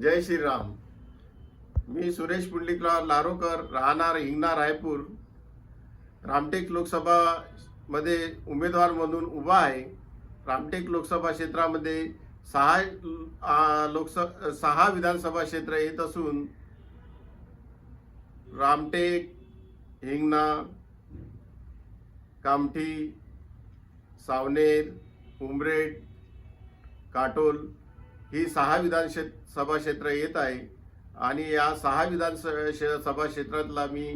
जय श्रीराम. मी सुरेश पुंडिकला लारोकर राहणार हिंगणा रायपूर. रामटेक लोकसभा मध्ये उमेदवार म्हणून उभा आहे. रामटेक लोकसभा क्षेत्रामध्ये सहा लोकसभा लोकस सहा विधानसभा क्षेत्र येत असून रामटेक हिंगणा कामठी सावनेर उमरेड काटोल ही सहा विधानसभा क्षेत्र येत आहे. आणि या सहा विधानसभा क्षेत्रातला मी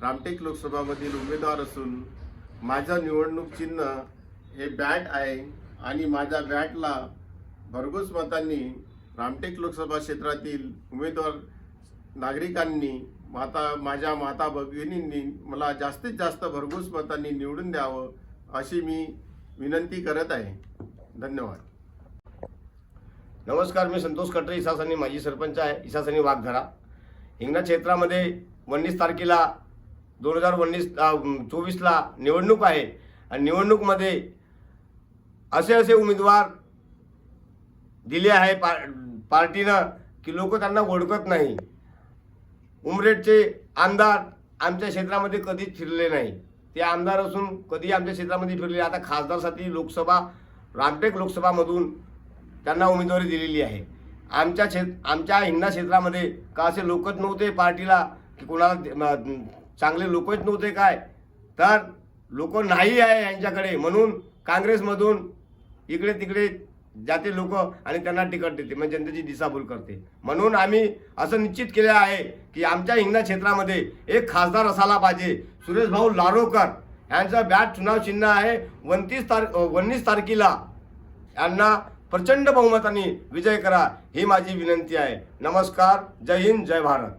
रामटेक लोकसभामधील उमेदवार असून माझं निवडणूक चिन्ह हे बॅट आहे. आणि माझ्या बॅटला भरघोस मतांनी रामटेक लोकसभा क्षेत्रातील उमेदवार नागरिकांनी माता माझ्या माता भगिनींनी मला जास्तीत जास्त भरघोस मतांनी निवडून द्यावं अशी मी विनंती करत आहे. धन्यवाद. नमस्कार मी संतोष कटरे इसासनी माजी सरपंच आहे. इसासनी वाघधरा. हिंगणा क्षेत्रामध्ये वन्नीस तारखेला दोन हजार वन्नीस चोवीसला निवडणूक आहे. आणि निवडणूकमध्ये असे असे उमेदवार दिले आहे. पा पार्टीनं की लोक त्यांना ओळखत नाही. उमरेडचे आमदार आमच्या क्षेत्रामध्ये कधीच फिरले नाही. ते आमदार असून कधी आमच्या क्षेत्रामध्ये फिरले आता खासदारसाठी लोकसभा रामटेक लोकसभामधून त्यांना उमेदवारी दिलेली आहे. आमच्या क्षेत्र आमच्या हिंगणा क्षेत्रामध्ये का असे लोकच नव्हते पार्टीला की कोणाला चांगले लोकच नव्हते काय? तर लोक नाही आहे यांच्याकडे. म्हणून काँग्रेसमधून इकडे तिकडे जाते लोक आणि त्यांना तिकट देते म्हणजे जनतेची दिशाभूल करते. म्हणून आम्ही असं निश्चित केलं आहे की आमच्या हिंगणा क्षेत्रामध्ये एक खासदार असायला पाहिजे. सुरेश भाऊ लारोकर यांचं बॅट चुनाव चिन्ह आहे. वनतीस तार उन्नीस तारखेला यांना प्रचंड बहुमताने विजय करा ही माझी विनंती आहे. नमस्कार जय हिंद जय भारत.